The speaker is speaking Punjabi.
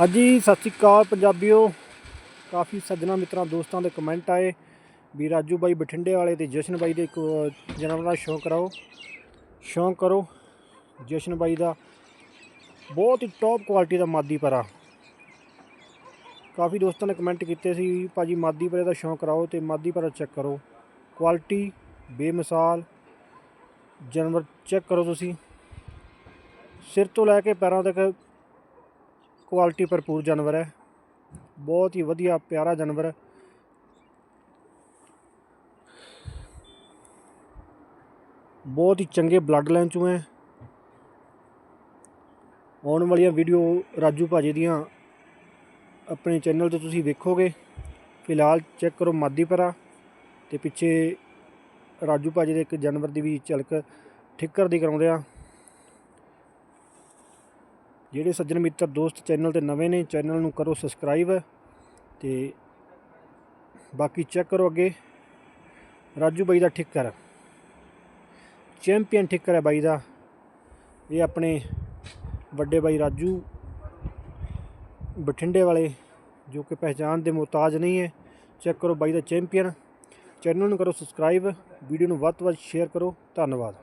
ਹਾਂਜੀ, ਸਤਿ ਸ਼੍ਰੀ ਅਕਾਲ ਪੰਜਾਬੀਓ। ਕਾਫੀ ਸੱਜਣਾ ਮਿੱਤਰਾਂ, ਦੋਸਤਾਂ ਦੇ ਕਮੈਂਟ ਆਏ ਵੀ ਰਾਜੂ ਬਾਈ ਬਠਿੰਡੇ ਵਾਲੇ ਤੇ ਜਸ਼ਨ ਬਾਈ ਦੇ ਇੱਕ ਜਨਮ ਦਾ ਸ਼ੌਂਕ ਕਰਾਓ। ਸ਼ੌਂਕ ਕਰੋ, ਜਸ਼ਨ ਬਾਈ ਦਾ ਬਹੁਤ ਹੀ ਟੌਪ ਕੁਆਲਿਟੀ ਦਾ ਮਾਦੀ ਪਰਾ ਕਾਫੀ ਦੋਸਤਾਂ ਨੇ ਕਮੈਂਟ ਕੀਤੇ ਸੀ ਵੀ ਭਾਜੀ ਮਾਦੀ ਪਰੇ ਦਾ ਸ਼ੌਂਕ ਕਰਾਓ ਤੇ ਮਾਦੀ ਪਰਾ ਚੈੱਕ ਕਰੋ। ਕੁਆਲਿਟੀ ਬੇਮਿਸਾਲ, ਜਾਨਵਰ ਚੈੱਕ ਕਰੋ ਤੁਸੀਂ। ਸਿਰ ਤੋਂ ਲੈ ਕੇ ਪੈਰਾਂ ਤੱਕ ਕੁਆਲਿਟੀ ਭਰਪੂਰ ਜਾਨਵਰ ਹੈ। ਬਹੁਤ ਹੀ ਵਧੀਆ, ਪਿਆਰਾ ਜਾਨਵਰ ਹੈ। ਬਹੁਤ ਹੀ ਚੰਗੇ ਬਲੱਡ ਲਾਈਨ ਚੋਂ ਹੈ। ਆਉਣ ਵਾਲੀਆਂ ਵੀਡੀਓ ਰਾਜੂ ਭਾਜੀ ਦੀਆਂ ਆਪਣੇ ਚੈਨਲ ਤੇ ਤੁਸੀਂ ਵੇਖੋਗੇ। ਫਿਲਹਾਲ ਚੈੱਕ ਕਰੋ ਮਾਦੀਪਰਾ ਤੇ ਪਿੱਛੇ ਰਾਜੂ ਭਾਜੀ ਦੇ ਇੱਕ ਜਾਨਵਰ ਦੀ ਵੀ ਝਲਕ ਠਿੱਕਰ ਦੀ ਕਰਾਉਂਦੇ ਆ ਜਿਹੜੇ ਸੱਜਣ ਮਿੱਤਰ ਦੋਸਤ ਚੈਨਲ ਤੇ ਨਵੇਂ ਨੇ, ਚੈਨਲ ਨੂੰ ਕਰੋ ਸਬਸਕ੍ਰਾਈਬ ਤੇ ਬਾਕੀ ਚੈੱਕ ਕਰੋ ਅੱਗੇ। ਰਾਜੂ ਬਾਈ ਦਾ ਠਿੱਕਰ। ਚੈਂਪੀਅਨ ਠਿੱਕਰ ਹੈ ਬਾਈ ਦਾ। ਇਹ ਆਪਣੇ ਵੱਡੇ ਬਾਈ ਰਾਜੂ ਬਠਿੰਡੇ ਵਾਲੇ, ਜੋ ਕਿ ਪਹਿਚਾਨ ਦੇ ਮੁਹਤਾਜ ਨਹੀਂ ਹੈ। ਚੈੱਕ ਕਰੋ ਬਾਈ ਦਾ ਚੈਂਪੀਅਨ ਚੈਨਲ ਨੂੰ ਕਰੋ ਸਬਸਕ੍ਰਾਈਬ ਵੀਡੀਓ ਨੂੰ ਵੱਧ ਤੋਂ ਵੱਧ ਸ਼ੇਅਰ ਕਰੋ। ਧੰਨਵਾਦ।